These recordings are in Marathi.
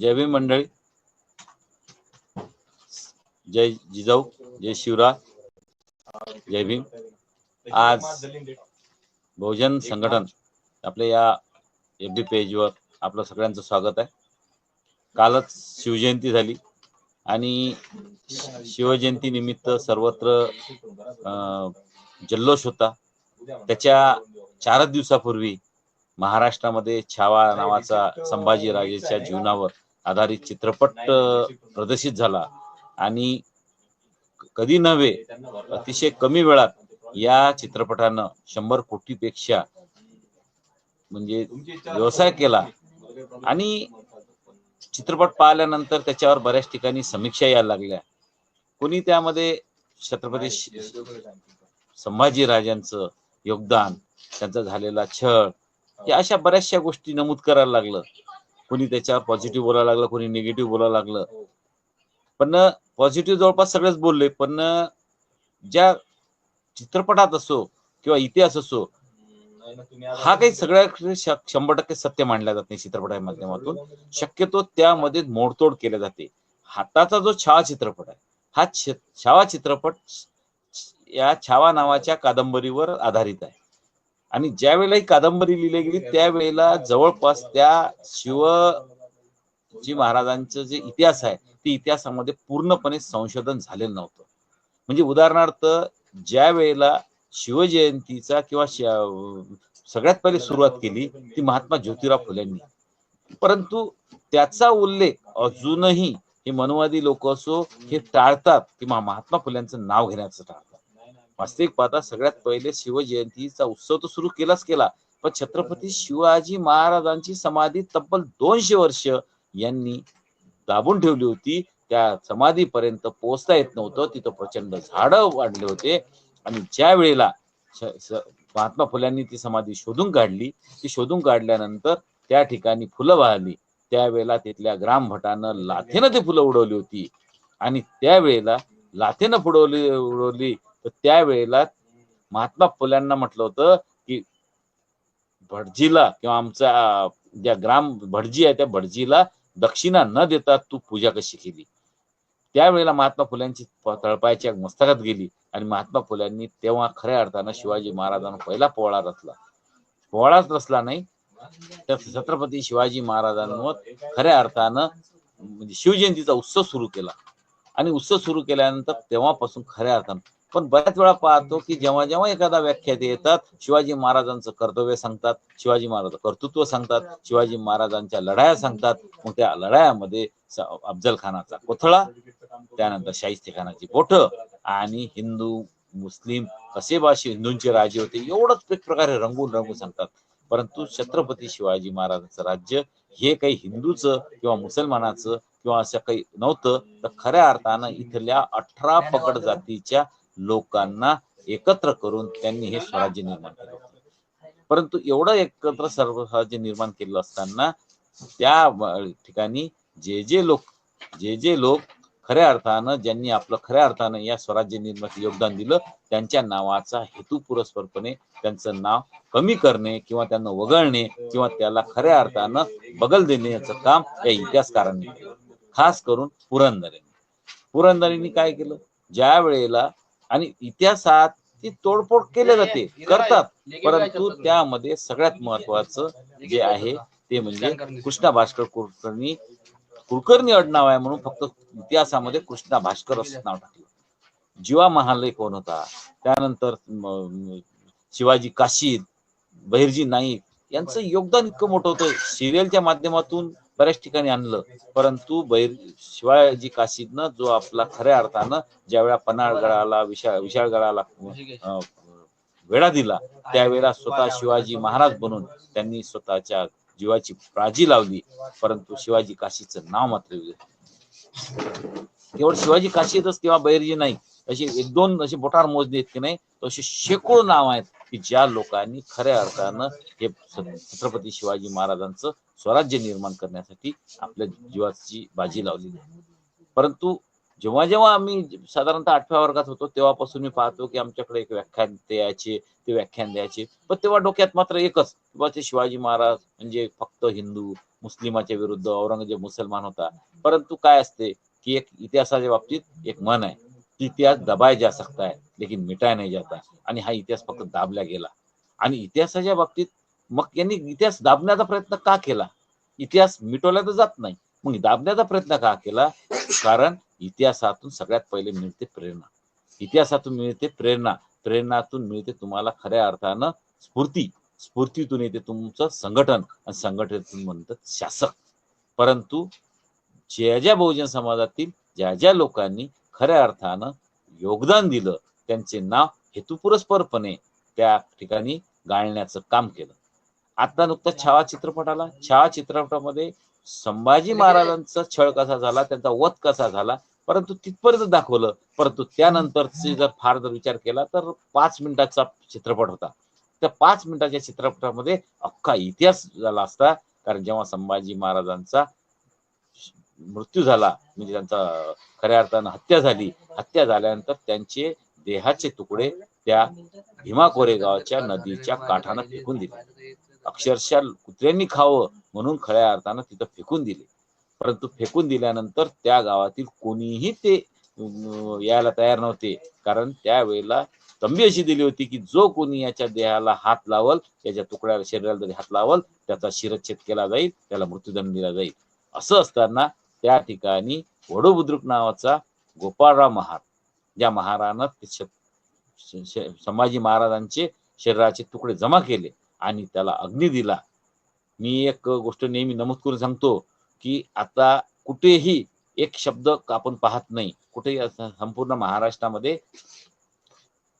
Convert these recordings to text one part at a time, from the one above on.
जय भीम मंडळी. जय जिजाऊ जय शिवराज जय भीम. आज बहुजन संघटन आपल्या या एफ डी पेजवर आपलं सगळ्यांचं स्वागत आहे. कालच शिवजयंती झाली आणि शिवजयंती निमित्त सर्वत्र जल्लोष होता. त्याच्या चारच दिवसापूर्वी महाराष्ट्रामध्ये छावा नावाचा संभाजीराजेच्या जीवनावर आधारित चित्रपट प्रदर्शित झाला. आणि कधी नव्हे अतिशय कमी वेळात या चित्रपटानं शंभर कोटीपेक्षा म्हणजे व्यवसाय केला. आणि चित्रपट पाहिल्यानंतर त्याच्यावर बऱ्याच ठिकाणी समीक्षा यायला लागल्या. कोणी त्यामध्ये छत्रपती शि- संभाजीराजांचं योगदान त्यांचा झालेला छळ या अशा बऱ्याचशा गोष्टी नमूद करायला लागलं. कोणी त्याच्यावर पॉझिटिव्ह बोलायला लागलं कोणी निगेटिव्ह बोलायला लागलं. पण पॉझिटिव्ह जवळपास सगळेच बोलले. पण ज्या चित्रपटात असो किंवा इतिहास असो हा काही सगळ्या शंभर टक्के सत्य मानल्या जात नाही चित्रपटाच्या माध्यमातून. शक्यतो त्यामध्ये मोडतोड केल्या जाते. हाताचा जो छावा चित्रपट आहे हा छावा चित्रपट या छावा नावाच्या कादंबरीवर आधारित आहे. आणि ज्या वेळेला ही कादंबरी लिहिली गेली त्यावेळेला जवळपास त्या शिवजी महाराजांचं जे इतिहास आहे ते इतिहासामध्ये पूर्णपणे संशोधन झालेलं नव्हतं. म्हणजे उदाहरणार्थ ज्या वेळेला शिवजयंतीचा किंवा सगळ्यात पहिले सुरुवात केली ती महात्मा ज्योतिराव फुलेंनी परंतु त्याचा उल्लेख अजूनही हे मनवादी लोक असो हे टाळतात की महात्मा फुल्यांचं नाव घेण्याचं टाळतात. वास्तविक पाहता सगळ्यात पहिले शिवजयंतीचा उत्सव तर सुरू केलाच केला. पण छत्रपती शिवाजी महाराजांची समाधी तब्बल दोनशे वर्ष यांनी दाबून ठेवली होती. त्या समाधीपर्यंत पोहोचता येत नव्हतं. तिथं प्रचंड झाडं वाढले होते. आणि ज्या वेळेला महात्मा फुल्यांनी ती समाधी शोधून काढली ती शोधून काढल्यानंतर त्या ठिकाणी फुलं वाहली. त्यावेळेला तिथल्या ग्रामभटानं लाथेनं ते फुलं उडवली होती. आणि त्यावेळेला लाथेनं फुडवली उडवली तर त्यावेळेला महात्मा फुल्यांना म्हटलं होतं की भटजीला किंवा आमच्या ज्या ग्राम भटजी आहे त्या भटजीला दक्षिणा न देता तू पूजा कशी केली? त्यावेळेला महात्मा फुल्यांची तळपायच्या मस्तकात गेली आणि महात्मा फुल्यांनी तेव्हा खऱ्या अर्थानं शिवाजी महाराजांना पहिला पोवाडा रचला. पोवाडाच रचला नाही तर छत्रपती शिवाजी महाराजांवर खऱ्या अर्थानं म्हणजे शिवजयंतीचा उत्सव सुरू केला. आणि उत्सव सुरू केल्यानंतर तेव्हापासून खऱ्या अर्थानं पण बऱ्याच वेळा पाहतो की जेव्हा जेव्हा एखादा व्याख्यात येतात शिवाजी महाराजांचं कर्तव्य सांगतात शिवाजी महाराज कर्तृत्व सांगतात शिवाजी महाराजांच्या लढाया सांगतात मग त्या लढायामध्ये अफजल खानाचा कोथळा त्यानंतर शाहिस्ते खानाची बोट आणि हिंदू मुस्लिम कसे भाषे हिंदूंचे राजे होते एवढंच एक प्रकारे रंगून रंगून सांगतात. परंतु छत्रपती शिवाजी महाराजांचं राज्य हे काही हिंदूचं किंवा मुसलमानाचं किंवा असं काही नव्हतं तर खऱ्या अर्थानं इथल्या अठरा पकड जातीच्या लोकांना एकत्र करून त्यांनी हे स्वराज्य निर्माण केलं परंतु एवढं एकत्र सर्व स्वराज्य निर्माण केलं असताना त्या ठिकाणी जे जे लोक जे जे लोक खऱ्या अर्थानं ज्यांनी आपलं खऱ्या अर्थानं या स्वराज्य निर्मितीत योगदान दिलं त्यांच्या नावाचा हेतुपुरस्परपणे त्यांचं नाव कमी करणे किंवा त्यांना वगळणे किंवा त्याला खऱ्या अर्थानं बगल देण्याचं काम या इतिहासकारांनी केलं. खास करून पुरंदरेंनी. पुरंदरेंनी काय केलं? ज्या वेळेला आणि इतिहासात ती तोडफोड केली जाते. करतात. परंतु त्यामध्ये सगळ्यात महत्वाचं जे आहे ते म्हणजे कृष्णा भास्कर कुलकर्णी कुलकर्णी आडनाव आहे म्हणून फक्त इतिहासामध्ये कृष्णा भास्कर असं नाव टाकलं. जीवा महालय कोण होता. त्यानंतर शिवाजी काशीद बहिर्जी नाईक यांचं योगदान इतकं मोठं होतं. सिरियलच्या माध्यमातून बऱ्याच ठिकाणी आणलं. परंतु बैर शिवाजी काशीदनं जो आपला खऱ्या अर्थानं ज्यावेळा पन्हाळगडाला विशाळ विशाळगडाला वेळा वेढा दिला त्यावेळेला स्वतः शिवाजी महाराज बनून त्यांनी स्वतःच्या जीवाची प्राजी लावली. परंतु शिवाजी काशीचं नाव मात्र केवळ शिवाजी काशीतच किंवा बैरजी नाही अशी एक दोन असे बोटार मोजले आहेत की नाही असे शेकडो नाव आहेत की ज्या लोकांनी खऱ्या अर्थानं हे छत्रपती शिवाजी महाराजांचं स्वराज्य निर्माण करण्यासाठी आपल्या जीवाची बाजी लावली परंतु जेव्हा जेव्हा आम्ही साधारणतः आठव्या वर्गात होतो तेव्हापासून मी पाहतो की आमच्याकडे एक व्याख्यान द्यायचे ते व्याख्यान द्यायचे. पण तेव्हा डोक्यात मात्र एकच किंवा ते शिवाजी महाराज म्हणजे फक्त हिंदू मुस्लिमाच्या विरुद्ध औरंगजेब मुसलमान होता. परंतु काय असते की एक इतिहासाच्या बाबतीत एक मन आहे. की इतिहास दबाय जा सकता है लेकिन मिटाय नाही जाता. आणि हा इतिहास फक्त दाबला गेला. आणि इतिहासाच्या बाबतीत मग यांनी इतिहास दाबण्याचा प्रयत्न का केला? इतिहास मिटवला तर जात नाही. मग दाबण्याचा प्रयत्न का केला? कारण इतिहासातून सगळ्यात पहिले मिळते प्रेरणा. इतिहासातून मिळते प्रेरणा. प्रेरणातून मिळते तुम्हाला खऱ्या अर्थानं स्फूर्ती. स्फूर्तीतून येते तुमचं संघटन. आणि संघटनेतून म्हणतात शासक. परंतु ज्या ज्या बहुजन समाजातील ज्या ज्या लोकांनी खऱ्या अर्थानं योगदान दिलं त्यांचे नाव हेतुपुरस्परपणे त्या ठिकाणी गाळण्याचं काम केलं. आता नुकताच छावा चित्रपट आला. छावा चित्रपटामध्ये संभाजी महाराजांचा छळ कसा झाला त्यांचा वध कसा झाला परंतु तिथपर्यंत दाखवलं. परंतु त्यानंतरचे जर फार जर विचार केला तर पाच मिनिटाचा चित्रपट होता. त्या पाच मिनिटाच्या चित्रपटामध्ये अख्खा इतिहास झाला असता. कारण जेव्हा संभाजी महाराजांचा मृत्यू झाला म्हणजे त्यांचा खऱ्या अर्थानं हत्या झाली हत्या झाल्यानंतर त्यांचे देहाचे तुकडे त्या भीमा कोरेगावच्या नदीच्या काठानं फेकून दिले. अक्षरशः कुत्र्यांनी खावं म्हणून खऱ्या अर्थानं तिथं फेकून दिले. परंतु फेकून दिल्यानंतर त्या गावातील कोणीही ते यायला तयार नव्हते. कारण त्यावेळेला तंबी अशी दिली होती की जो कोणी याच्या देहाला हात लावल याच्या तुकड्याला शरीराला जरी हात लावल त्याचा शिरच्छेद केला जाईल त्याला मृत्यूदंड दिला जाईल. असं असताना त्या ठिकाणी वडोबुद्रुक नावाचा गोपाळराव महार ज्या महारानं ते संभाजी महाराजांचे शरीराचे तुकडे जमा केले. आणि त्याला अग्नी दिला. मी एक गोष्ट नेहमी नमूद करून सांगतो की आता कुठेही एक शब्द आपण पाहत नाही. कुठेही संपूर्ण महाराष्ट्रामध्ये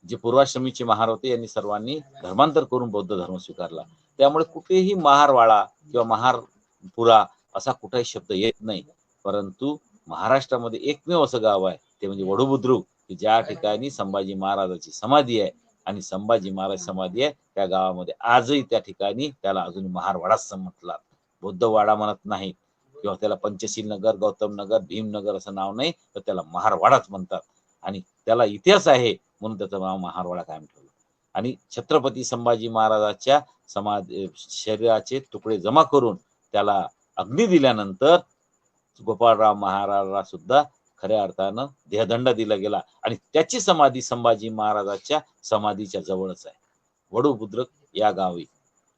जे पूर्वाश्रमीचे महार होते यांनी सर्वांनी धर्मांतर करून बौद्ध धर्म स्वीकारला. त्यामुळे कुठेही महारवाडा किंवा महारपुरा असा कुठेही शब्द येत नाही. परंतु महाराष्ट्रामध्ये एकमेव असं गाव आहे ते म्हणजे वडोबुद्रुक की ज्या ठिकाणी संभाजी महाराजाची समाधी आहे. आणि संभाजी महाराज समाधी आहे त्या गावामध्ये आजही त्या ठिकाणी त्याला अजून महारवाडाच म्हटला बौद्धवाडा म्हणत नाही किंवा त्याला पंचशील नगर गौतम नगर भीमनगर असं नाव नाही तर त्याला महारवाडाच म्हणतात. आणि त्याला इतिहास आहे म्हणून त्याचं नाव महारवाडा कायम ठेवलं. आणि छत्रपती संभाजी महाराजाच्या समाज शरीराचे तुकडे जमा करून त्याला अग्नी दिल्यानंतर गोपाळराव महाराजला सुद्धा खऱ्या अर्थानं देहदंड दिला गेला. आणि त्याची समाधी संभाजी महाराजाच्या समाधीच्या जवळच आहे. वडूबुद्रक या गावी.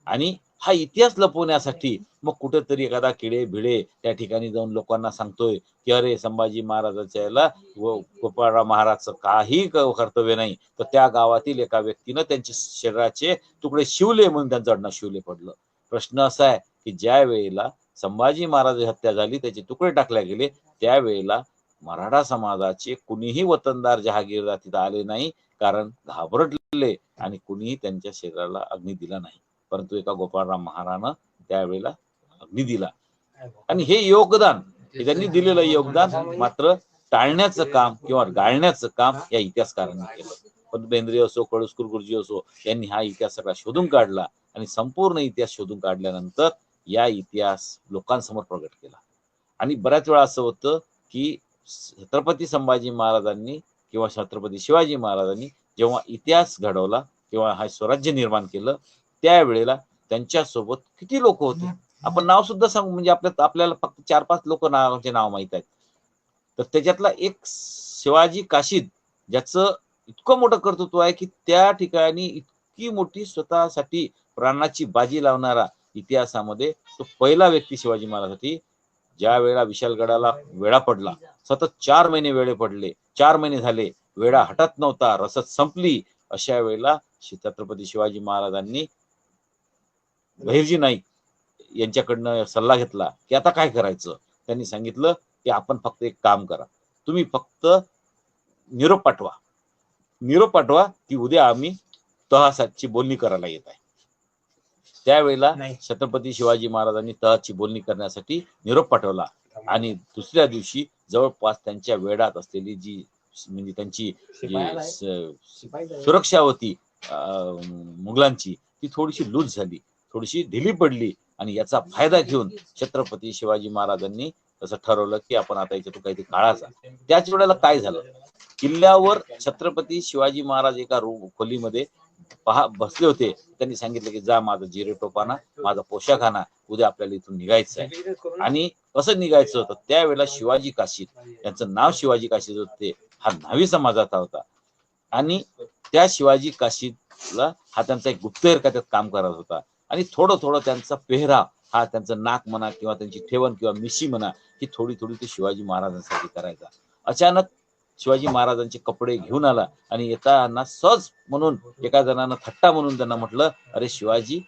आणि हा इतिहास लपवण्यासाठी मग कुठेतरी एखादा किडे भिडे त्या ठिकाणी जाऊन लोकांना सांगतोय की अरे संभाजी महाराजाच्या याला व गोपाळराव महाराजचं काही कर्तव्य नाही. तर त्या गावातील एका व्यक्तीनं त्यांचे शरीराचे तुकडे शिवले म्हणून त्यांचं अडणं शिवले पडलं. प्रश्न असा आहे की ज्या वेळेला संभाजी महाराज हत्या झाली त्याचे तुकडे टाकले गेले त्यावेळेला मराठा समाजाचे कुणीही वतनदार जहागीरदार तिथं आले नाही कारण घाबरटले आणि कुणीही त्यांच्या शरीराला अग्नी दिला नाही. परंतु एका गोपाळराम महारानं त्यावेळेला अग्नी दिला. आणि हे योगदान हे त्यांनी दिलेलं योगदान मात्र टाळण्याचं काम किंवा गाळण्याचं काम या इतिहासकारांनी केलं. पण बेंद्रे असो कळुसकर गुरुजी असो यांनी हा इतिहास सगळा शोधून काढला आणि संपूर्ण इतिहास शोधून काढल्यानंतर या इतिहास लोकांसमोर प्रगट केला. आणि बऱ्याच वेळा असं होतं की छत्रपती संभाजी महाराजांनी किंवा छत्रपती शिवाजी महाराजांनी जेव्हा इतिहास घडवला किंवा हा स्वराज्य निर्माण केलं त्यावेळेला त्यांच्यासोबत किती लोक होते? आपण नाव सुद्धा सांगू म्हणजे आपल्या आपल्याला फक्त चार पाच लोक नावाचे नाव माहीत आहेत. तर त्याच्यातला एक शिवाजी काशीद ज्याचं इतकं मोठं कर्तृत्व आहे की त्या ठिकाणी इतकी मोठी स्वतःसाठी प्राणाची बाजी लावणारा इतिहासामध्ये तो पहिला व्यक्ती शिवाजी महाराजांसाठी ज्या वेळा विशालगडाला वेळा पडला सतत चार महिने वेळे पडले चार महिने झाले वेळा हटत नव्हता रसद संपली अशा वेळेला छत्रपती शिवाजी महाराजांनी बहिर्जी नाईक यांच्याकडनं सल्ला घेतला की आता काय करायचं? त्यांनी सांगितलं की आपण फक्त एक काम करा तुम्ही फक्त निरोप पाठवा. निरोप पाठवा की उद्या आम्ही तहासाची बोलणी करायला येत आहे. त्यावेळेला नाही. छत्रपती शिवाजी महाराजांनी तहाची बोलणी करण्यासाठी निरोप पाठवला. आणि दुसऱ्या दिवशी जवळपास त्यांच्या वेडात असलेली जी म्हणजे त्यांची जी स- सुरक्षा होती अं, मुघलांची ती थोडीशी लूज झाली थोडीशी ढिली पडली आणि याचा फायदा घेऊन छत्रपती शिवाजी महाराजांनी असं ठरवलं की आपण आता याच्यातून काहीतरी काढायचा त्याच वेळेला काय झालं? किल्ल्यावर छत्रपती शिवाजी महाराज एका रू खोलीमध्ये पहा बसले होते. त्यांनी सांगितलं की जा माझा जिरे टोपाना माझा पोशाख आणा उद्या आपल्याला इथून निघायचं आहे. आणि कसं निघायचं होतं? त्यावेळेला शिवाजी काशीद यांचं नाव शिवाजी काशीद होते. हा न्हावी समाजाचा होता. आणि त्या शिवाजी काशीदला हा त्यांचा एक गुप्तहेर खात्यात काम करत होता. आणि थोडं थोडं त्यांचा पेहराव हा त्यांचं नाक म्हणा किंवा त्यांची ठेवण किंवा मिशी म्हणा ही थोडी थोडी ते शिवाजी महाराजांसाठी करायचा. अचानक शिवाजी महाराजांचे कपडे घेऊन आला आणि येताना सहज म्हणून एका जणांना थट्टा म्हणून त्यांना म्हटलं अरे शिवाजी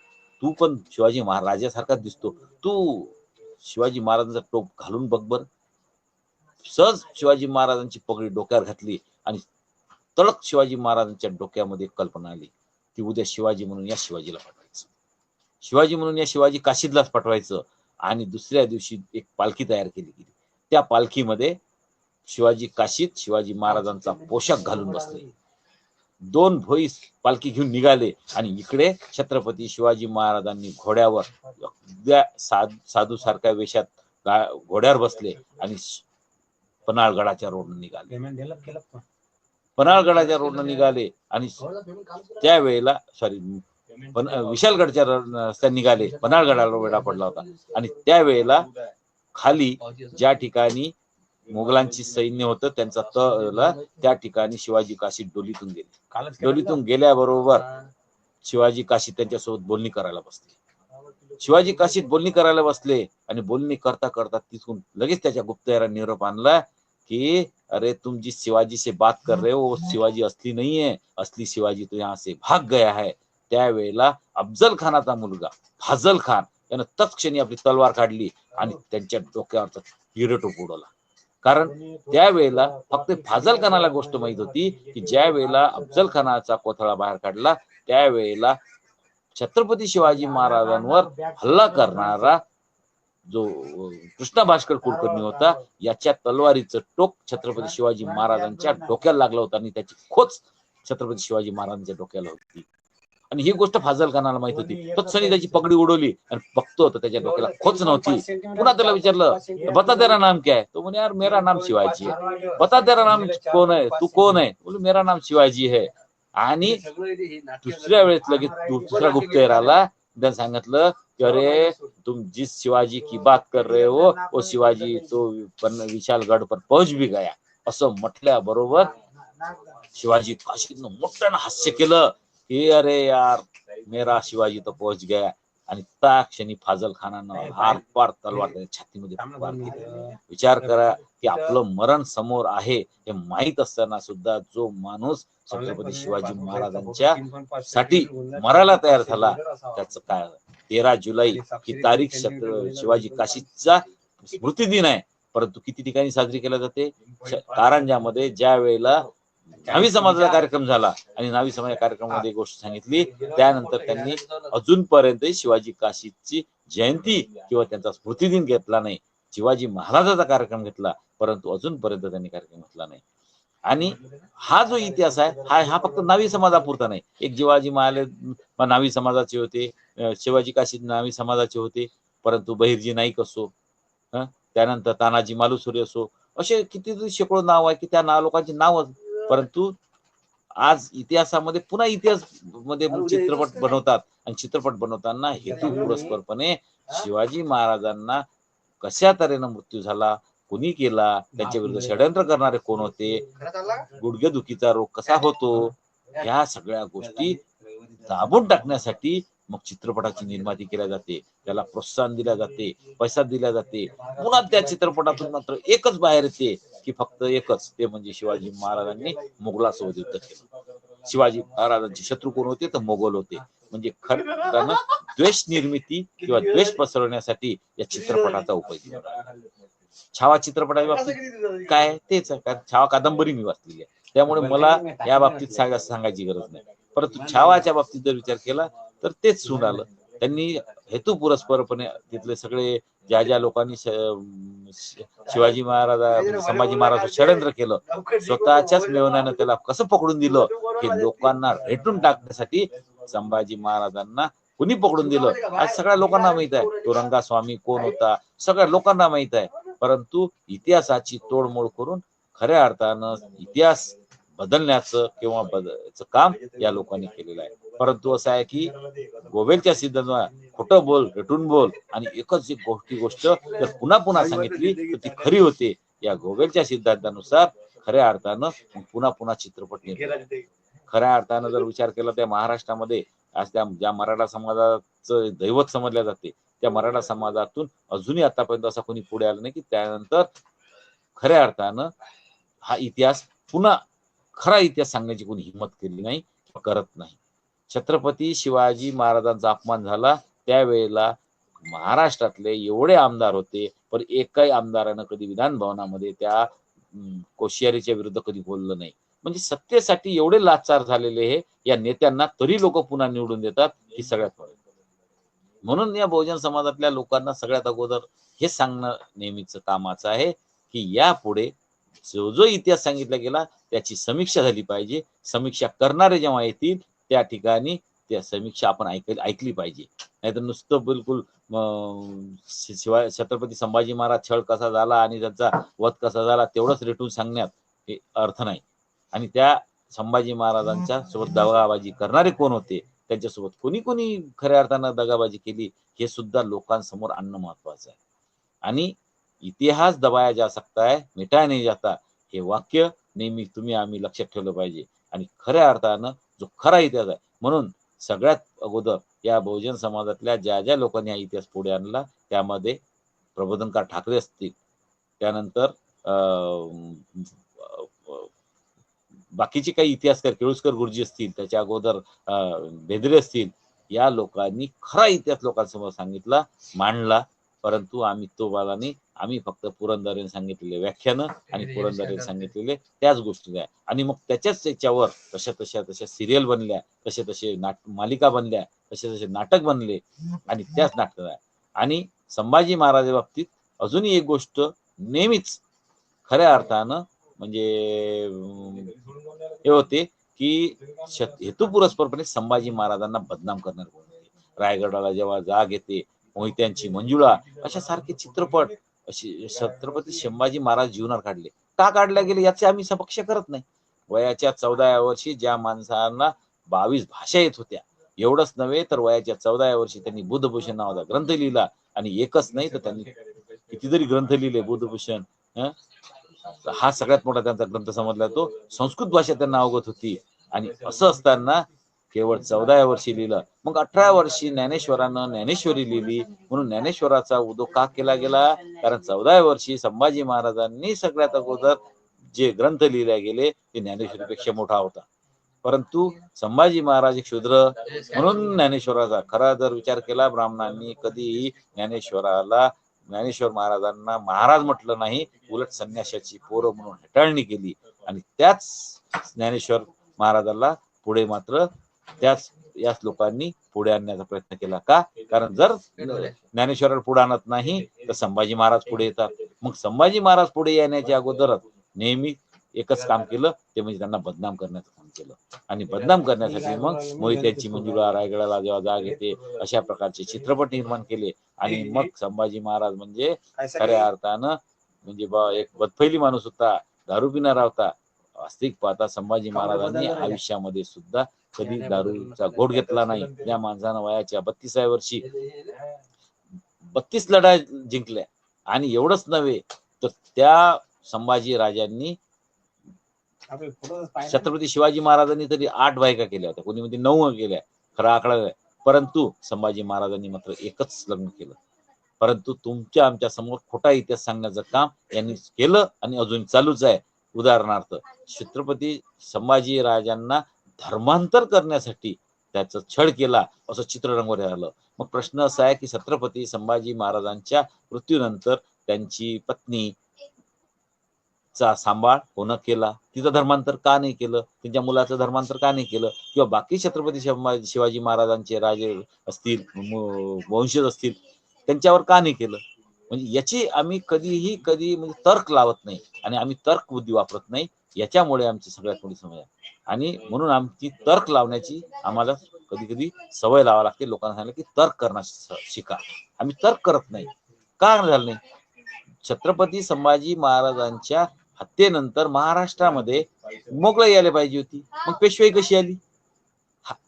तू पण शिवाजी महाराजासारखाच दिसतो. तू शिवाजी महाराजांचा टोप घालून बघ बर. सहज शिवाजी महाराजांची पगडी डोक्यावर घातली आणि तळक शिवाजी महाराजांच्या डोक्यामध्ये कल्पना आली. की उद्या शिवाजी म्हणून या शिवाजीला पाठवायचं. शिवाजी म्हणून या शिवाजी काशीदलाच पाठवायचं. आणि दुसऱ्या दिवशी एक पालखी तयार केली गेली. त्या पालखीमध्ये शिवाजी काशीद शिवाजी महाराजांचा पोशाख घालून बसले. दोन भोई पालखी घेऊन निघाले आणि इकडे छत्रपती शिवाजी महाराजांनी घोड्यावर अगद्या साध साधू सारख्या वेशात घोड्यावर बसले आणि पन्हाळगडाच्या रोडनं निघाले. पन्हाळगडाच्या रोडनं निघाले आणि त्यावेळेला सॉरी पण विशालगडच्या रस्त्याने निघाले. पन्हाळगडाला वेढा पडला होता. आणि त्यावेळेला खाली ज्या ठिकाणी मुघलांची सैन्य होतं त्यांचा तळ त्या ठिकाणी शिवाजी काशी डोलीतून गेले. डोलीतून गेल्याबरोबर शिवाजी काशी त्यांच्यासोबत बोलणी करायला बसले. शिवाजी काशीत बोलणी करायला बसले आणि बोलणी करता करता तिथून लगेच त्याच्या गुप्तहेरांनी निरोप आणला कि अरे तुम जिस शिवाजी से बात कर रहे हो वो शिवाजी असली नहीं है असली शिवाजी तो यहाँ से भाग गया है. त्यावेळेला अफजल खानाचा मुलगा फाजल खान यानं तत्क्षणी आपली तलवार काढली आणि त्यांच्या डोक्यावरचा हिरेटोप उडवला. कारण त्यावेळेला फक्त फाजल खानाला गोष्ट माहीत होती की ज्या वेळेला अफजल खानाचा कोथळा बाहेर काढला त्यावेळेला छत्रपती शिवाजी महाराजांवर हल्ला करणारा जो कृष्णा भास्कर कुलकर्णी होता याच्या तलवारीचं टोक छत्रपती शिवाजी महाराजांच्या डोक्याला लागलं होतं आणि त्याची खोच छत्रपती शिवाजी महाराजांच्या डोक्याला होती. आणि ही गोष्ट फाजल खानाला माहीत होती. तत्सणी त्याची पगडी उडवली आणि बघतो तर त्याच्या डोक्याला. खोच नव्हती. पुन्हा त्याला विचारलं बता तेरा नाम क्या है? तो म्हणे यार मेरा नाम शिवाजी है. बता तेरा नाम कौन है? तू कोण है? बोले मेरा नाम शिवाजी है. आणि दुसऱ्या वेळेस लगेच दु- दुसरा गुप्तहेर आला त्याने सांगितलं की अरे तुम जिस शिवाजी की बात कर रहे हो वो शिवाजी तो पण विशालगड पर पहुंच भी गया. असं म्हटल्या बरोबर शिवाजी काशीनं मोठ्यानं हास्य केलं. की अरे यार मेरा शिवाजी तो पोहोच गया. आणि त्या क्षणी फाजल खानानं हार पार तलवार छातीमध्ये पार केली. विचार करा की आपलं मरण समोर आहे हे माहीत असताना सुद्धा जो माणूस छत्रपती शिवाजी महाराजांच्या साठी मरायला तयार झाला. त्याचं काय? तेरा जुलै ही तारीख शिवाजी काशीचा स्मृती दिन आहे. परंतु किती ठिकाणी साजरी केल्या जाते? कारंजामध्ये ज्या वेळेला न्हावी समाजाचा कार्यक्रम झाला आणि न्हावी समाज कार्यक्रमामध्ये गोष्ट सांगितली. त्यानंतर त्यांनी अजूनपर्यंत शिवाजी काशीची जयंती किंवा त्यांचा स्मृतिदिन घेतला नाही. शिवाजी महाराजाचा कार्यक्रम घेतला परंतु अजूनपर्यंत त्यांनी कार्यक्रम घेतला नाही. आणि हा जो इतिहास आहे हा हा फक्त नावी समाजापुरता नाही. एक शिवाजी महाराज नावी समाजाचे होते शिवाजी काशी नावी समाजाचे होते परंतु बहिर्जी नाईक असो त्यानंतर तानाजी मालुसुरी असो असे किती शेकडो नाव आहे की त्या नाव लोकांची नाव परंतु आज इतिहासामध्ये पुन्हा इतिहासमध्ये चित्रपट बनवतात आणि चित्रपट बनवताना हेतू पुरस्परपणे शिवाजी महाराजांना कशा तऱ्हेनं मृत्यू झाला कोणी केला त्यांच्या विरुद्ध षडयंत्र करणारे कोण होते गुडघेदुखीचा रोग कसा होतो ह्या सगळ्या गोष्टी दाबून टाकण्यासाठी मग चित्रपटाची निर्मिती केल्या जाते. त्याला प्रोत्साहन दिल्या जाते पैसा दिला जाते. पुन्हा त्या चित्रपटातून मात्र एकच बाहेर येते. की फक्त एकच ते म्हणजे शिवाजी महाराजांनी मुघलासोबत युद्ध केलं. शिवाजी महाराजांचे शत्रू कोण होते? तर मोगल होते. म्हणजे खरं द्वेष निर्मिती किंवा द्वेष पसरवण्यासाठी या चित्रपटाचा उपयोग केला. छावा चित्रपटाच्या बाबतीत काय? तेच आहे. कारण छावा कादंबरी मी वाचलेली आहे. त्यामुळे मला या बाबतीत सांगा सांगायची गरज नाही. परंतु छावाच्या बाबतीत जर विचार केला तर तेच सून आलं. त्यांनी हेतू पुरस्परपणे तिथले सगळे ज्या ज्या लोकांनी शिवाजी महाराज संभाजी महाराज षडयंत्र केलं स्वतःच्याच मेवण्यानं त्याला कसं पकडून दिलं की लोकांना रेटून टाकण्यासाठी संभाजी महाराजांना कुणी पकडून दिलं? आज सगळ्या लोकांना माहीत आहे तो रंगास्वामी कोण होता? सगळ्या लोकांना माहीत आहे. परंतु इतिहासाची तोडमोड करून खऱ्या अर्थानं इतिहास बदलण्याचं किंवा बदलचं काम या लोकांनी केलेलं आहे. परंतु असं आहे की गोवेलच्या सिद्धांत खोटं बोल रेटून बोल आणि एकच एक गोष्टी गोष्ट जर पुन्हा पुन्हा सांगितली तर ती खरी होते. या गोवेलच्या सिद्धांतानुसार खऱ्या अर्थानं पुन्हा पुन्हा चित्रपट निर्माण खऱ्या अर्थानं जर विचार केला त्या महाराष्ट्रामध्ये आज त्या ज्या मराठा समाजाचं दैवत समजल्या जाते त्या मराठा समाजातून अजूनही आतापर्यंत असा कोणी पुढे आलं नाही की त्यानंतर खऱ्या अर्थानं हा इतिहास पुन्हा खरा इतिहास सांगण्याची कोणी हिंमत केली नाही करत नाही. छत्रपती शिवाजी महाराजांचा अपमान झाला. त्यावेळेला महाराष्ट्रातले एवढे आमदार होते पण एकही आमदारानं कधी विधान भवनामध्ये त्या कोशियारीच्या कोश्यारीच्या विरुद्ध कधी बोललं नाही. म्हणजे सत्तेसाठी एवढे लाचार झालेले हे या नेत्यांना तरी लोक पुन्हा निवडून देतात ही सगळ्यात वाईट म्हणून या बहुजन समाजातल्या लोकांना सगळ्यात अगोदर हे सांगणं नेहमीच कामाचं आहे की यापुढे जो जो इतिहास सांगितला गेला त्याची समीक्षा झाली पाहिजे. समीक्षा करणारे जेव्हा येतील त्या ठिकाणी त्या समीक्षा आपण ऐक ऐकली पाहिजे. नाहीतर नुसतं बिलकुल शिवाय छत्रपती संभाजी महाराज छळ कसा झाला आणि त्यांचा वध कसा झाला तेवढंच रेटून सांगण्यात हे अर्थ नाही. आणि त्या संभाजी महाराजांच्या सोबत दगाबाजी करणारे कोण होते? त्यांच्यासोबत कोणी कोणी खऱ्या अर्थानं दगाबाजी केली हे सुद्धा लोकांसमोर आणणं महत्वाचं आहे. आणि इतिहास दबाया जा सकता है मिटाया नाही जाता हे वाक्य नेहमी तुम्ही आम्ही लक्षात ठेवलं पाहिजे. आणि खऱ्या अर्थानं जो खरा इतिहास आहे. म्हणून सगळ्यात अगोदर या बहुजन समाजातल्या ज्या ज्या लोकांनी हा इतिहास पुढे आणला त्यामध्ये प्रबोधनकार ठाकरे असतील. त्यानंतर बाकीचे काही इतिहासकार केळुसकर गुरुजी असतील त्याच्या अगोदर भेदरे असतील या लोकांनी खरा इतिहास लोकांसमोर सांगितला मांडला. परंतु आम्ही तो बालाने आम्ही फक्त पुरंदरेने सांगितलेले व्याख्यानं आणि पुरंदरेने सांगितलेले त्याच गोष्टी आहे आणि मग त्याच्याच याच्यावर तशा तशा तशा सिरियल बनल्या तसे तसे नाट मालिका बनल्या तसे तसे नाटक बनले आणि त्याच नाटक आहे आणि संभाजी महाराजा बाबतीत अजूनही एक गोष्ट नेहमीच खऱ्या अर्थानं म्हणजे हे होते की हेतुपुरस्परपणे संभाजी महाराजांना बदनाम करणार रायगडाला जेव्हा जाग येते मोहित्यांची मंजुळा अशा सारखे चित्रपट अशी छत्रपती संभाजी महाराज जीवनावर काढले. का काढल्या गेले याचे आम्ही सपक्ष करत नाही. वयाच्या चौदाव्या वर्षी ज्या माणसांना बावीस भाषा येत होत्या एवढंच नव्हे तर वयाच्या चौदाव्या वर्षी त्यांनी बुद्धभूषण नावाचा ग्रंथ लिहिला आणि एकच नाही तर त्यांनी कितीतरी ग्रंथ लिहिले बुद्धभूषण हा सगळ्यात मोठा त्यांचा ग्रंथ समजला तो. संस्कृत भाषा त्यांना अवगत होती. आणि असं असताना केवळ चौदाव्या वर्षी लिहिलं. मग अठरा वर्षी ज्ञानेश्वरानं ज्ञानेश्वरी लिहिली. म्हणून ज्ञानेश्वराचा उदो का केला गेला? कारण चौदाव्या वर्षी संभाजी महाराजांनी सगळ्यात अगोदर जे ग्रंथ लिहिले गेले ते ज्ञानेश्वरीपेक्षा मोठा होता. परंतु संभाजी महाराज एक शूद्र. म्हणून ज्ञानेश्वराचा खरा जर विचार केला ब्राह्मणांनी कधीही ज्ञानेश्वराला ज्ञानेश्वर महाराजांना महाराज म्हटलं नाही उलट संन्याशाची पोरं म्हणून हेटाळणी केली. आणि त्याच ज्ञानेश्वर महाराजाला पुढे मात्र त्याच याच लोकांनी पुढे आणण्याचा प्रयत्न केला. का? कारण जर ज्ञानेश्वर पुढे आणत नाही तर संभाजी महाराज पुढे येतात. मग संभाजी महाराज पुढे येण्याच्या अगोदरच नेहमी एकच काम केलं ते म्हणजे त्यांना बदनाम करण्याचं काम केलं. आणि बदनाम करण्यासाठी मग मोहित्याची मंजुळा रायगडाला जेव्हा जाग येते अशा प्रकारचे चित्रपट निर्माण केले. आणि मग संभाजी महाराज म्हणजे खऱ्या अर्थानं म्हणजे बा एक बदफैली माणूस होता दारू पिणारा होता वास्तविक पाहता संभाजी महाराजांनी आयुष्यामध्ये सुद्धा कधी दारूचा घोट घेतला नाही या माणसानं वयाच्या बत्तीसाव्या वर्षी बत्तीस लढाई जिंकल्या. आणि एवढंच नव्हे तर त्या संभाजी राजांनी छत्रपती शिवाजी महाराजांनी तरी आठ बायका केल्या होत्या. कोणी म्हणजे नऊ केल्या खरा आकडा. परंतु संभाजी महाराजांनी मात्र एकच लग्न केलं. परंतु तुमच्या आमच्यासमोर खोटा इतिहास सांगण्याचं काम यांनी केलं आणि अजून चालूच आहे. उदाहरणार्थ छत्रपती संभाजी राजांना धर्मांतर करण्यासाठी त्याचा छळ केला असं चित्र रंगवण्यात आलं. मग प्रश्न असा आहे की छत्रपती संभाजी महाराजांच्या मृत्यूनंतर त्यांची पत्नी चा सांभाळ कोण केला? तिचं धर्मांतर का नाही केलं? त्यांच्या मुलाचं धर्मांतर का नाही केलं? किंवा बाकी छत्रपती शिवाजी महाराजांचे राजे असतील वंशज असतील त्यांच्यावर का नाही केलं? म्हणजे याची आम्ही कधीही कधी म्हणजे तर्क लावत नाही आणि आम्ही तर्क बुद्धी वापरत नाही. याच्यामुळे आमची सगळ्यात मोठी समज आहे. आणि म्हणून आमची तर्क लावण्याची आम्हाला कधी कधी सवय लावा लागते. लोकांना सांगितलं की तर्क करणं शिका. आम्ही तर्क करत नाही. का झालं नाही? छत्रपती संभाजी महाराजांच्या हत्येनंतर महाराष्ट्रामध्ये मोगलाई यायला पाहिजे होती. मग पेशवाई कशी आली?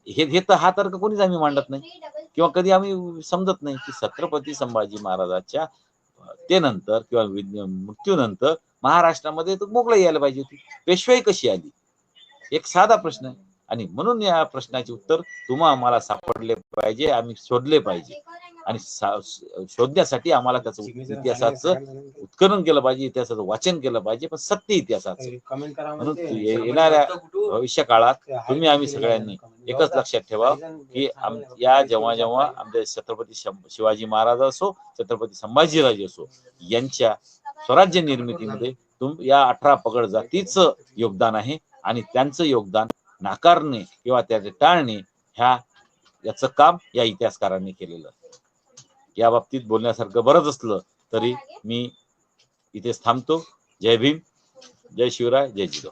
हे हे तर हा तर्क कोणीच आम्ही मांडत नाही. किंवा कधी आम्ही समजत नाही की छत्रपती संभाजी महाराजाच्या हत्येनंतर किंवा मृत्यूनंतर महाराष्ट्रामध्ये तर मोगलाई यायला पाहिजे होती. पेशवाई कशी आली? एक साधा प्रश्न आहे आणि म्हणून या प्रश्नाचे उत्तर तुम्हा आम्हाला सापडले पाहिजे आम्ही शोधले पाहिजे आणि शोधण्यासाठी आम्हाला त्याचं इतिहासाचं उत्खनन केलं पाहिजे इतिहासाचं वाचन केलं पाहिजे पण सत्य इतिहासाचं म्हणून म्हणते. ये- येणाऱ्या भविष्य काळात तुम्ही आम्ही सगळ्यांनी. एकच लक्षात ठेवा की या जेव्हा जेव्हा आमचे छत्रपती शिवाजी महाराज असो छत्रपती संभाजीराजे असो यांच्या स्वराज्य निर्मितीमध्ये तुम या अठरा पगड जातीचं योगदान आहे आणि त्यांचं योगदान नाकारणे किंवा त्याचे टाळणे ह्या याचं काम या इतिहासकारांनी केलेलं. या बाबतीत बोलण्यासारखं बरंच असलं तरी मी इथेच थांबतो. जय भीम जय शिवराय जय जिजाऊ.